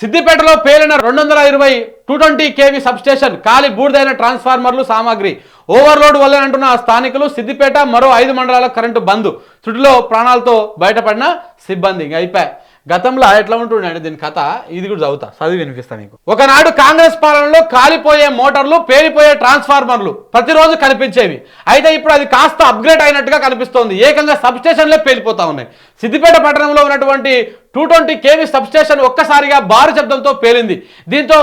సిద్దిపేటలో పేలిన రెండు వందల ఇరవై టూ ట్వంటీ కేవీ సబ్స్టేషన్ ఖాళీ బూడిదైన ట్రాన్స్ఫార్మర్లు సామాగ్రి ఓవర్లోడ్ వల్లేనంటున్న స్థానికులు సిద్దిపేట మరో ఐదు మండలాల కరెంటు బంద్. చుట్టులో ప్రాణాలతో బయటపడిన సిబ్బంది. ఇంక అయిపోయి గతంలో ఎట్లా ఉంటుండే దీని కథ? ఇది కూడా చదువుతా చదివి వినిపిస్తా మీకు ఒకనాడు కాంగ్రెస్ పాలనలో కాలిపోయే మోటార్లు పేలిపోయే ట్రాన్స్ఫార్మర్లు ప్రతిరోజు కనిపించేవి. అయితే ఇప్పుడు అది కాస్త అప్గ్రేడ్ అయినట్టుగా కనిపిస్తోంది. ఏకంగా సబ్స్టేషన్లే పేలిపోతా ఉన్నాయి. సిద్దిపేట పట్టణంలో ఉన్నటువంటి టూ ట్వంటీ కేవీ సబ్స్టేషన్ ఒక్కసారిగా భారీ శబ్దంతో పేలింది. దీంతో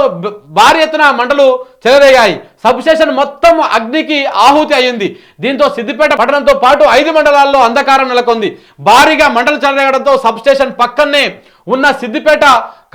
భారీ ఎత్తున మంటలు చెలరేగాయి. సబ్స్టేషన్ మొత్తం అగ్నికి ఆహుతి అయింది దీంతో సిద్దిపేట పట్టణంతో పాటు ఐదు మండలాల్లో అంధకారం నెలకొంది. భారీగా మంటలు చెలరేగడంతో సబ్స్టేషన్ పక్కనే ఉన్న సిద్దిపేట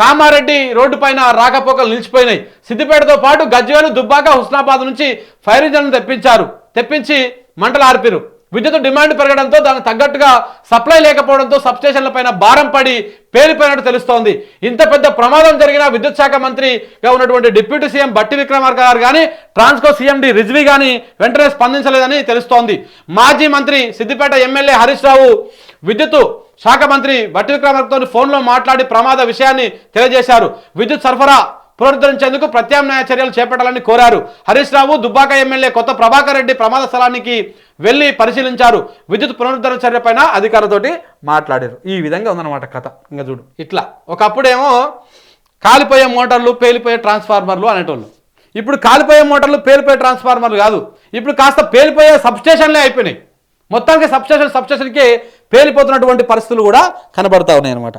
కామారెడ్డి రోడ్డు పైన రాకపోకలు నిలిచిపోయినాయి. సిద్దిపేటతో పాటు గజ్వేలు దుబ్బాక హుస్నాబాద్ నుంచి ఫైర్ ఇంజన్లు తెప్పించారు. తెప్పించి మంటలు ఆర్పిరు. విద్యుత్ డిమాండ్ పెరగడంతో దానికి తగ్గట్టుగా సప్లై లేకపోవడంతో సబ్స్టేషన్ల పైన భారం పడి పేలిపోయినట్టు తెలుస్తోంది. ఇంత పెద్ద ప్రమాదం జరిగిన విద్యుత్ శాఖ మంత్రిగా ఉన్నటువంటి డిప్యూటీ సీఎం బట్టి విక్రమార్క గారు కానీ ట్రాన్స్కో సీఎండి రిజ్వీ కానీ వెంటనే స్పందించలేదని తెలుస్తోంది. మాజీ మంత్రి సిద్దిపేట ఎమ్మెల్యే హరీష్ రావు విద్యుత్ శాఖ మంత్రి బట్టి విక్రమార్కతో ఫోన్లో మాట్లాడి ప్రమాద విషయాన్ని తెలియజేశారు. విద్యుత్ సరఫరా పునరుద్ధరించేందుకు ప్రత్యామ్నాయ చర్యలు చేపట్టాలని కోరారు. హరీష్ రావు దుబ్బాక ఎమ్మెల్యే కొత్త ప్రభాకర్ రెడ్డి ప్రమాద స్థలానికి వెళ్ళి పరిశీలించారు. విద్యుత్ పునరుద్ధరణ చర్యపైన అధికారులతోటి మాట్లాడారు. ఈ విధంగా ఉందన్నమాట కథ. ఇంకా చూడు. ఇట్లా. ఒకప్పుడేమో కాలిపోయే మోటార్లు పేలిపోయే ట్రాన్స్ఫార్మర్లు అనేటోళ్ళు. ఇప్పుడు కాలిపోయే మోటార్లు పేలిపోయే ట్రాన్స్ఫార్మర్లు కాదు. ఇప్పుడు కాస్త పేలిపోయే సబ్స్టేషన్లే అయిపోయినాయి. మొత్తానికి సబ్స్టేషన్ సబ్స్టేషన్కి పేలిపోతున్నటువంటి పరిస్థితులు కూడా కనబడతా ఉన్నాయి అనమాట